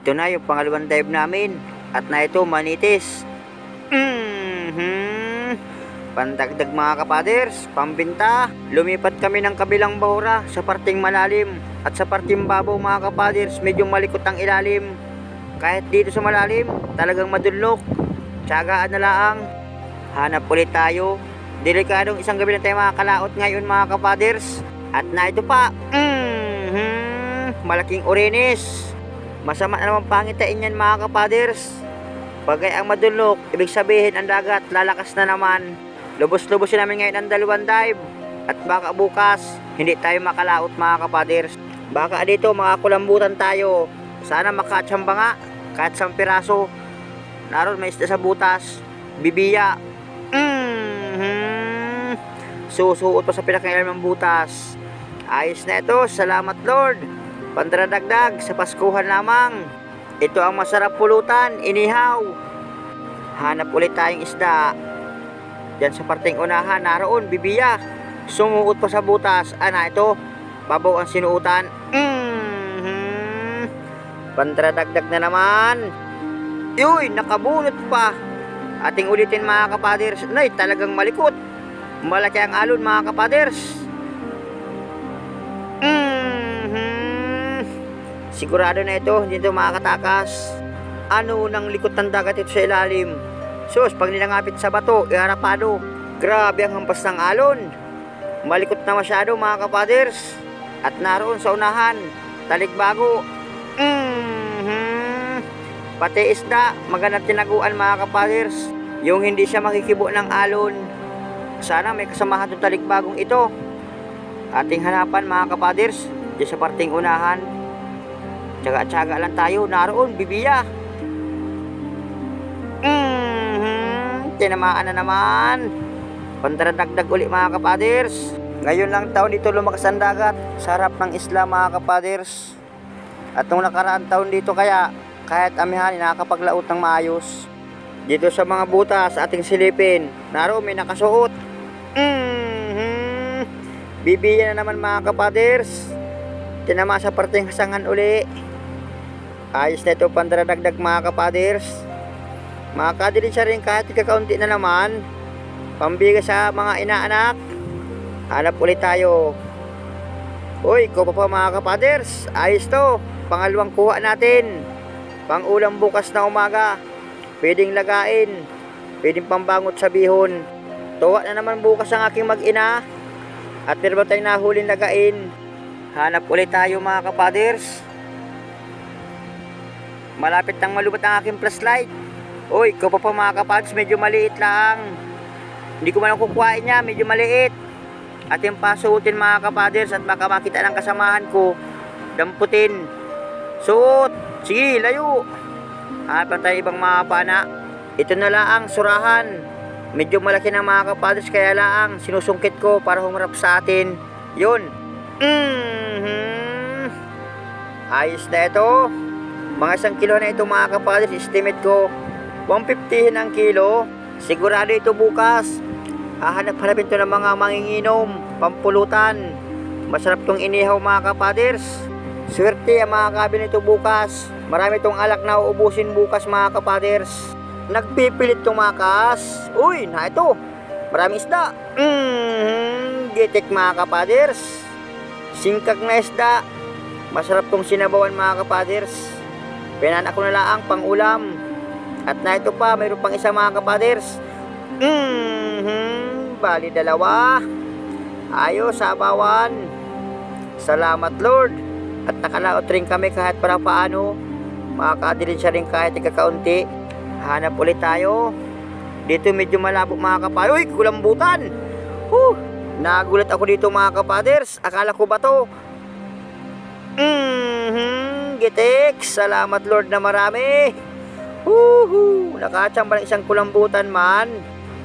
Ito na yung pangalawang dive namin. At na ito, manitis. Mhm. Pandagdag mga kapaders, pambinta. Lumipat kami ng kabilang bahura sa parting malalim. At sa parting babaw mga kapaders, medyo malikot ang ilalim. Kahit dito sa malalim, talagang madulok. Tsagaan na laang. Hanap ulit tayo. Delikadong isang gabi na tayo makakalaot ngayon mga kapaders. At na ito pa, mhm, malaking orinis. Masama na naman pangitain yan mga kapaders. Pagay ang madulok, ibig sabihin ang dagat lalakas na naman. Lubos-lubosin namin ngayon ang dalawang dive. At baka bukas, hindi tayo makalaot mga kapaders. Baka dito makakulambutan tayo. Sana makatsamba nga, kahit sa piraso. Naroon may isda sa butas. Bibiya. Mhm. Susuot pa sa pinakailan ng butas. Ayos na ito. Salamat Lord. Pandradagdag sa Paskuhan lamang. Ito ang masarap pulutan, inihaw. Hanap ulit tayong isda. Diyan sa parting unahan, naroon, bibiya. Sumuot pa sa butas. Ana, ito, babaw ang sinuutan. Mhm. Pandradagdag na naman. Yuy, nakabunot pa. Ating ulitin mga kapaders. Nay, talagang malikot. Malaki ang alon mga kapaders. Sigurado na ito, hindi ito makakatakas. Ano nang likot ng dagat ito sa ilalim? Sus, pag nilangapit sa bato, iharapado. Grabe ang hampas ng alon. Malikot na masyado mga kapaders. At naroon sa unahan, talikbago. Mhm. Pati isda, magandang tinaguan mga kapaders. Yung hindi siya makikibo ng alon. Sana may kasamahan itong talikbagong ito. Ating hanapan mga kapaders, sa parting unahan. Tsaga-tsaga lang tayo, naroon, bibiya. Mhm, tinamaan na naman. Pandradagdag uli mga kapaders. Ngayon lang taon dito lumakas ang dagat sa harap ng isla mga kapaders. At nung nakaraan taon dito kaya, kahit amihan, nakakapaglaot ng maayos. Dito sa mga butas ating silipin, naroon may nakasuot. Mhm. Bibiya na naman mga kapaders. Tinama sa parteng hasangan uli. Ayos na ito pandradagdag mga kapaders. Makakadilin siya rin kahit kakaunti na naman. Pambiga sa mga inaanak. Hanap ulit tayo. Uy, ko pa mga kapaders. Ayos to. Pangalawang kuha natin. Pangulam bukas na umaga. Pwedeng lagain. Pwedeng pambangot sa bihon. Tuwa na naman bukas ang aking mag-ina. At meron tayong nahulin lagain. Hanap ulit tayo mga kapaders. Malapit nang malubot ang aking flashlight. Uy, ko pa pa mga kapaders, medyo maliit lang. Hindi ko man kukuhain niya, medyo maliit. At yung pasuotin mga kapaders at baka makita ng kasamahan ko, damputin. Suot! Sige, layo! Hanap tayo ibang mga pana. Ito na lang surahan. Medyo malaki ng mga kapaders kaya lang sinusungkit ko para humarap sa atin. Yun. Mhm. Ayos na ito. Mga isang kilo na ito mga kapaders, estimate ko. 150 ang kilo. Sigurado ito bukas. Hahanap-hanapin to ng mga manginginom, pampulutan. Masarap tong inihaw mga kapaders. Swerte ang mga kabin nito bukas. Marami tong alak na uubusin bukas mga kapaders. Nagpipilit tumakas. Uy, na ito. Maraming isda. Mm, gitik mga kapaders. Singkag na isda. Masarap tong sinabawan mga kapaders. Pinanak ko na lang pang ulam. At na ito pa, mayroon pang isa mga kapaders. Mhm, bali dalawa. Ayos, sabawan. Salamat Lord. At nakalaot rin kami kahit para paano. Makakadilin siya rin kahit ikakaunti. Hanap ulit tayo. Dito medyo malabo mga kapaders. Uy, kulambutan! Huh! Nagulat ako dito mga kapaders. Akala ko ba to? Mhm, gitik. Salamat Lord na marami. Woohoo! Nakachamba ng isang kulambutan man.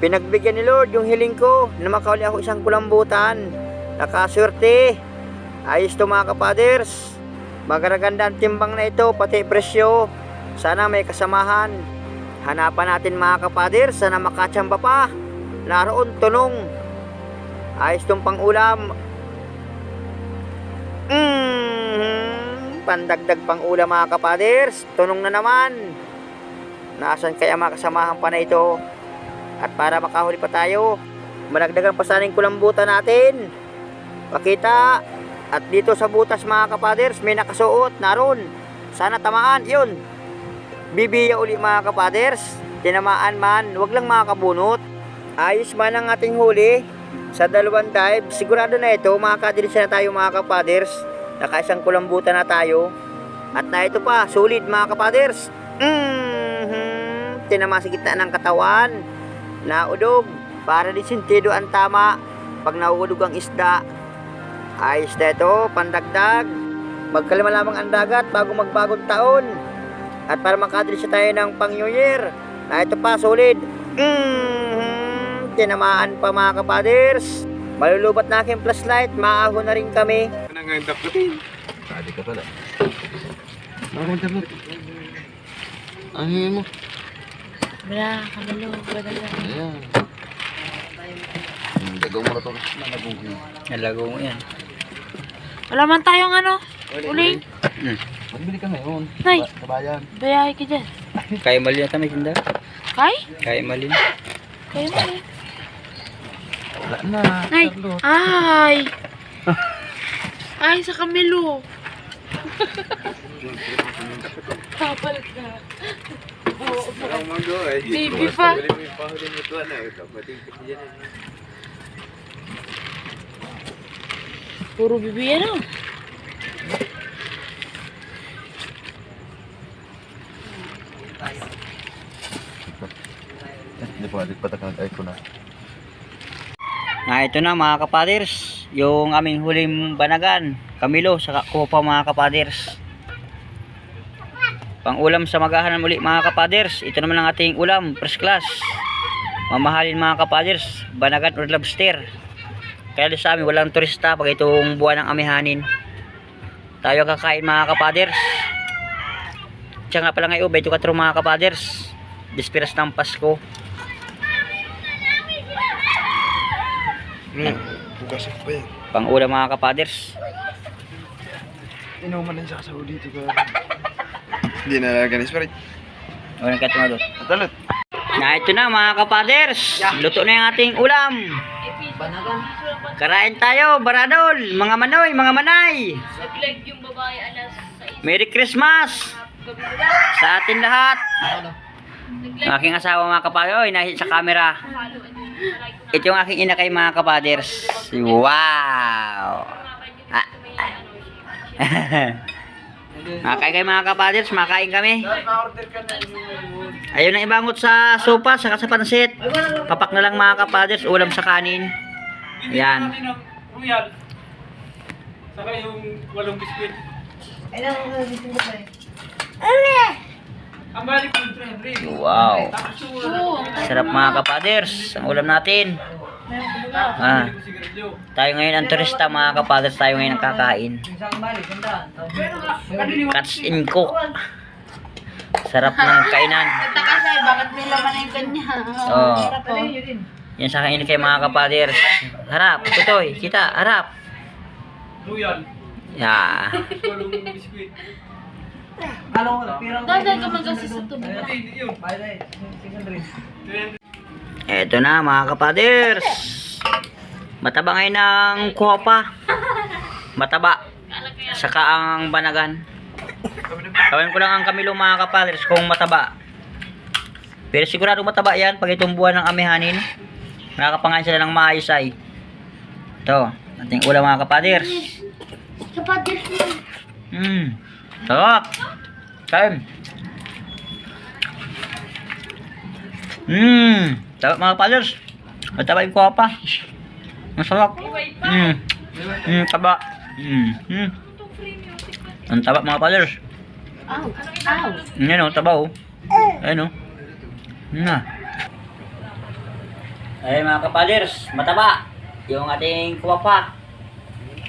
Pinagbigyan ni Lord yung hiling ko na makauli ako isang kulambutan. Nakaswerte. Ayos to mga kapaders. Magaganda ang timbang na ito, pati presyo. Sana may kasamahan. Hanapan natin mga kapaders, sana makachamba pa. Naroon, tunong. Ayos tong pangulam. Mm pandagdag pang ulam mga kapaders. Tunong na naman. Nasaan kaya mga kasamahan pa na ito? At para makahuli pa tayo, managdagan pa sana yung kulambutan natin. Pakita. At dito sa butas mga kapaders, may nakasuot naroon. Sana tamaan, yun. Bibiya uli mga kapaders. Tinamaan man, wag lang mga kabunot. Ayos man ang ating huli. Sa dalawang dive, sigurado na ito, makakadilis na tayo mga kapaders. Nakaisang kulambutan na tayo. At na ito pa, sulit mga kapaders. Mm-hmm. Tinama sa gitna ng katawan. Naudog. Para di sentido ang tama. Pag nauudog ang isda. Ayos na ito, pandagdag. Magkalima lamang ang dagat bago magbagong taon. At para makadilis tayo ng pang New Year. Na ito pa, solid. Mm-hmm. Tinamaan pa mga kapaders. Malulubat na aking flashlight. Maahon na rin kami. Nga yung daputin? Sadi ka pala. Bakit dapot? Ang hingin mo? Wala, kamalo, wala lang. Ayan. Hmm, Dagaw mo na to. Nalagong ko. Nalago mo yan. Wala man tayong ano, uling. Magbili ka ngayon. Nay. Sa sa bayan. Bayahe ka dyan. Kaya mali na kami, tinda. Kay? Kaya mali. Kaya mo eh. Wala na. Nay! Ay! Ay, sa kamilo. Kapal ka. Ang manggo eh. Baby pa. Kapating kasi yan. Puro bibi ano. Hindi pa. Hindi pa takang ay ko na. Na ito na mga kapaders, yung aming huling banagan, Camilo, sa Kopa mga kapaders. Pang ulam sa magahanan muli mga kapaders, ito naman ang ating ulam, first class. Mamahalin mga kapaders, banagan or lobster. Kaya sa amin, walang turista pag itong buwan ng amihanin. Tayo kakain mga kapaders. Tsaka nga pala ngayon, 24 mga kapaders. Dispiras ng Pasko. Hmm. Bukas pa yan. Pang ulam mga kapaders. Inuman lang siya sa dito ka. Hindi na naganis pa rin. Walang katumadot. Atalot. Na ito na mga kapaders. Luto na yung ating ulam. Karain tayo, baradol, mga manoy, mga manay. Nag-leg yung babae alas 6. Merry Christmas sa atin lahat. Ang aking asawa mga kapaders, oy, nahit sa camera. Ito yung aking inakay mga kapaders. Wow! Ah. Makain kayo mga kapaders, makain kami. Ayun ang ibangot sa sopa, saka sa pansit. Papak na lang mga kapaders, ulam sa kanin. Ayan. Royal. Saka yung walong biskwit. Ang balik ko yung 300. Wow. Oo. Sarap mga kapaders, ang ulam natin. Ah, tayo ngayon ang turista mga kapaders, tayo ngayon ang kakain. Cuts in cook. Sarap ng kainan. Taka siya, bakit may laman yung kanya? Oh. Oh. Yan sa akin kay mga kapaders. Harap, tutoy, kita, harap. Royal. Yeah. Walong biskwit. Daday ka man kasi sa. 300. Eto na mga kapaders. Mataba ngayon ng kuha Mataba. Saka ang banagan. Kawin ko lang ang kamilo mga kapaders kung mataba. Pero sigurado mataba yan pag itong buwan ng amihanin. Nakakapangain sila ng maayos ay. Ito, ating ulam mga kapaders. Kapatid mo. Sarap. Kain. Hmm. Sarap mga kapaders. Mataba yung kuha Masarap. Hmm. Hmm, taba. Hmm. Hmm. Ang taba mga kapaders. Aw. Aw. Yan o, taba o. Ayan o. Na. Ay mga kapaders, mataba. Yung ating kuwapa.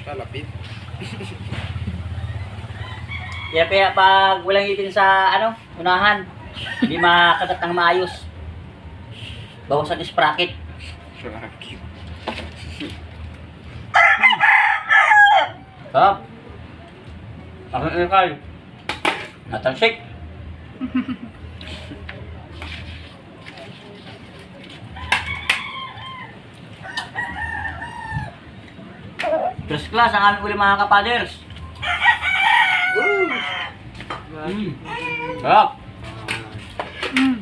Kalapit. Kaya kaya pag walang itin sa ano, unahan, hindi makagat ng maayos. Bawasan yung sprocket. Rakit. Sarap. Ang ikay. Natalsik. First class ang aming uli mga kapaders. Mm. Sarap. Mm.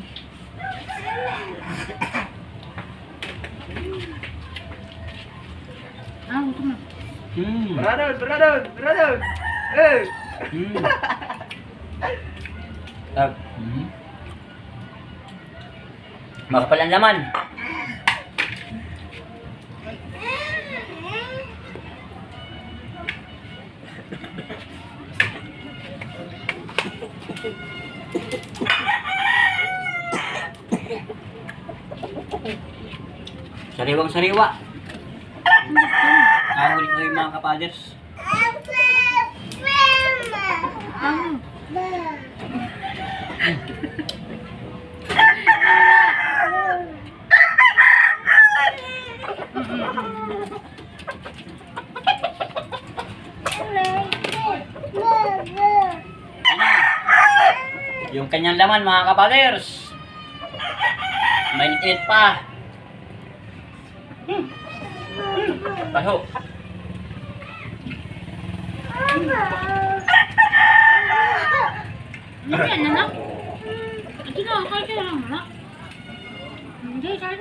Ah, gusto na. Mm. Brother, brother, brother. Eh. Mm. Sarap. Mm. Makapal ang laman. Sariwang sariwa. Ang ulit ko yung mga kapaders. Yung kanyang laman mga kapaders. Mainit pa. Paho. Hindi yan, anak. Ito na, kahit yan lang, anak. Hindi, kahit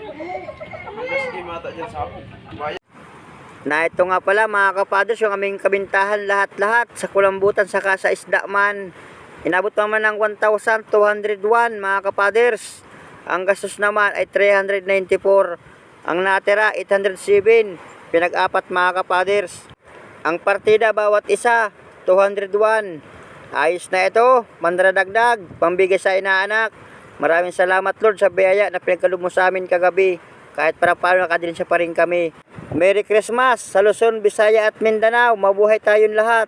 Na ito nga pala mga kapaders yung aming kabintahan lahat-lahat sa kulambutan saka sa isda man. Inabot naman ng 1,201 mga kapaders. Ang gastos naman ay 394. Ang natira 807. Pinag-apat mga kapaders. Ang partida bawat isa 201. Ayos na ito, mandradagdag, pambigay sa inaanak. Maraming salamat Lord sa biyaya na pinagkaloob mo sa amin kagabi. Kahit para paano nakadirin siya pa rin kami. Merry Christmas sa Luzon, Visaya at Mindanao. Mabuhay tayong lahat.